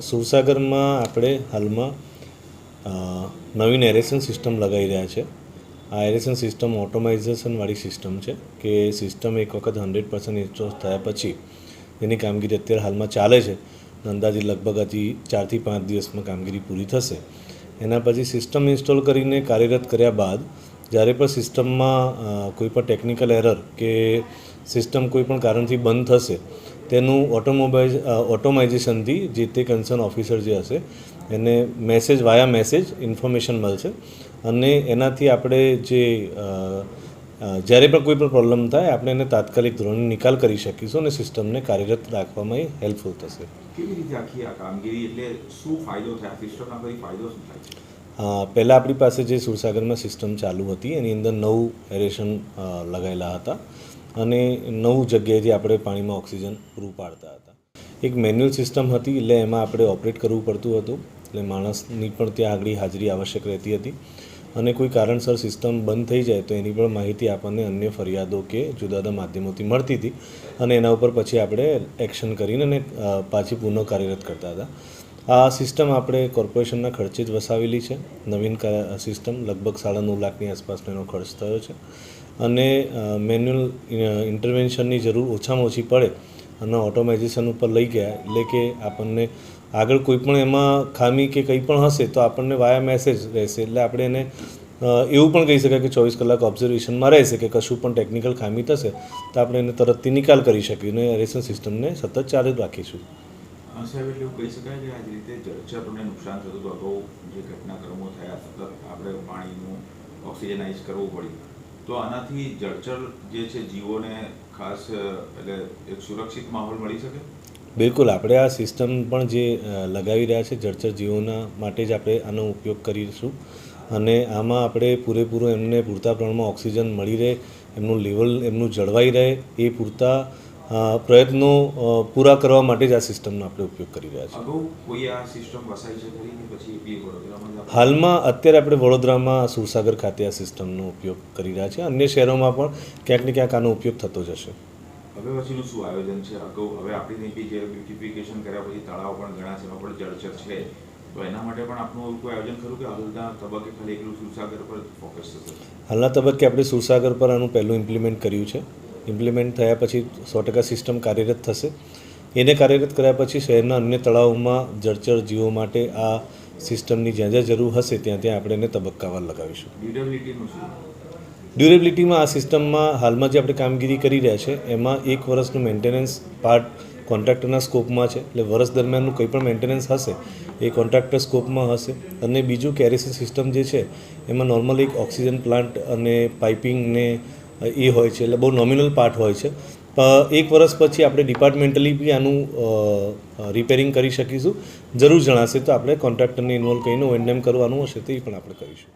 સુરસાગરમાં આપણે હાલમાં નવીન aeration system લગાવી રહ્યા છે. આ એરેશન સિસ્ટમ ઓટોમાઇઝેશનવાળી સિસ્ટમ છે કે સિસ્ટમ એક વખત હંડ્રેડ પર્સન્ટ ઇન્સ્ટોલ થયા પછી એની કામગીરી અત્યારે હાલમાં ચાલે છે. અંદાજે લગભગ હજી ચારથી પાંચ દિવસમાં કામગીરી પૂરી થશે. એના પછી સિસ્ટમ ઇન્સ્ટોલ કરીને કાર્યરત કર્યા બાદ જ્યારે પણ સિસ્ટમમાં કોઈ પણ ટેકનિકલ એરર કે સિસ્ટમ કોઈ પણ કારણથી બંધ થશે તેનું ઓટોમોબાઇઝ ઓટોમાઇઝેશનથી જે તે કન્સર્ન ઓફિસર જે હશે એને મેસેજ વાયા મેસેજ ઇન્ફોર્મેશન મળશે. અને એનાથી આપણે જે જ્યારે પણ કોઈ પણ પ્રોબ્લેમ થાય આપણે એને તાત્કાલિક ધોરણે નિકાલ કરી શકીશું અને સિસ્ટમને કાર્યરત રાખવામાં એ હેલ્પફુલ થશે. કેવી રીતે આખી આ કામગીરી? એટલે શું ફાયદો થાય? સિસ્ટમના કોઈ ફાયદો શું થાય પહેલાં આપણી પાસે જે સુરસાગરમાં સિસ્ટમ ચાલુ હતી એની અંદર નવ એરેશન લગાવેલા હતા. અને નવ જગ્યાએથી આપણે પાણીમાં ઓક્સિજન પૂરું પાડતા હતા. એક મેન્યુઅલ સિસ્ટમ હતી, એટલે એમાં આપણે ઓપરેટ કરવું પડતું હતું. એટલે માણસની પણ ત્યાં આગળ હાજરી આવશ્યક રહેતી હતી. અને કોઈ કારણસર સિસ્ટમ બંધ થઈ જાય તો એની પણ માહિતી આપણને અન્ય ફરિયાદો કે જુદા જુદા માધ્યમોથી મળતી હતી. અને એના ઉપર પછી આપણે એક્શન કરીને પાછી પુનઃ કાર્યરત કરતા હતા. આ સિસ્ટમ આપણે કોર્પોરેશનના ખર્ચે જ વસાવેલી છે. નવીન સિસ્ટમ લગભગ સાડા નવ લાખની આસપાસનો એનો ખર્ચ થયો છે. અને મેન્યુઅલ ઇન્ટરવેન્શનની જરૂર ઓછામાં ઓછી પડે અને ઓટોમાઇઝેશન ઉપર લઈ ગયા, એટલે કે આપણને આગળ કોઈ પણ એમાં ખામી કે કંઈ પણ હશે તો આપણને વાયા મેસેજ રહેશે. એટલે આપણે એને એવું પણ કહી શકાય કે ચોવીસ કલાક ઓબ્ઝર્વેશનમાં રહેશે કે કશું પણ ટેકનિકલ ખામી થશે તો આપણે એને તરતથી નિકાલ કરી શકીએ અને એરેશન સિસ્ટમને સતત ચાલુ રાખીશું. સાહેબ, એટલે એવું કહી શકાય કે આ જ રીતે જળચરોને નુકસાન થતું હતું અગાઉ જે ઘટનાક્રમો થયા, સતત આપણે પાણીનું ઓક્સિજનાઇઝ કરવું પડ્યું. તો આનાથી જળચર જે છે જીવોને ખાસ એટલે એક સુરક્ષિત માહોલ મળી શકે? બિલકુલ. આપણે આ સિસ્ટમ પણ જે લગાવી રહ્યા છે જળચર જીવોના માટે જ આપણે આનો ઉપયોગ કરીશું. અને આમાં આપણે પૂરેપૂરો એમને પૂરતા પ્રમાણમાં ઓક્સિજન મળી રહે, એમનું લેવલ, એમનું જળવાઈ રહે, એ પૂરતા પ્રયત્નો પૂરા કરવા માટે જ આ સિસ્ટમનો આપણે ઉપયોગ કરી રહ્યા છીએ. હાલમાં અત્યારે આપણે વડોદરામાં સુરસાગર ખાતે આ સિસ્ટમનો ઉપયોગ કરી રહ્યા છીએ. અન્ય શહેરોમાં પણ ક્યાંક ને ક્યાંક આનો ઉપયોગ થતો જશે હવે પછીનું શું આયોજન છે? અગાઉ હવે આપણી બી જે બ્યુટિફિકેશન કર્યા પછી તળાવ પણ ઘણા છે એમાં પણ જળચર છે. તો એના માટે પણ આપણું કોઈ આયોજન ખરું કે હાલના તબક્કે ખાલી એકલું સુરસાગર પર ફોકસ થશે? હાલના તબક્કે આપણે સુરસાગર પર આનું પહેલું ઇમ્પ્લિમેન્ટ કર્યું છે. ઇમ્પ્લિમેન્ટ થયા પછી સો ટકા સિસ્ટમ કાર્યરત થશે. એને કાર્યરત કર્યા પછી શહેરના અન્ય તળાવોમાં જળચર જીવો માટે આ સિસ્ટમની જ્યાં જ્યાં જરૂર હશે ત્યાં ત્યાં આપણે એને તબક્કાવાર લગાવીશું. ડ્યુરેબિલિટીમાં આ સિસ્ટમમાં હાલમાં જે આપણે કામગીરી કરી રહ્યા છે એમાં એક વર્ષનું મેન્ટેનન્સ પાર્ટ કોન્ટ્રાક્ટરના સ્કોપમાં છે. એટલે વર્ષ દરમિયાનનું કંઈ પણ મેન્ટેનન્સ હશે એ કોન્ટ્રાક્ટર સ્કોપમાં હશે. અને બીજું કેરેસન સિસ્ટમ જે છે એમાં નોર્મલી એક ઓક્સિજન પ્લાન્ટ અને પાઇપિંગ ને એ હોય છે, એટલે બહુ નોમિનલ પાર્ટ હોય છે. એક વર્ષ પછી આપણે ડિપાર્ટમેન્ટલી બી આનું રિપેરિંગ કરી શકીશું. જરૂર જણાશે તો આપણે કોન્ટ્રાક્ટરને ઇન્વોલ્વ કરીને ઓએનએમ કરવાનું હશે તે પણ આપણે કરીશું.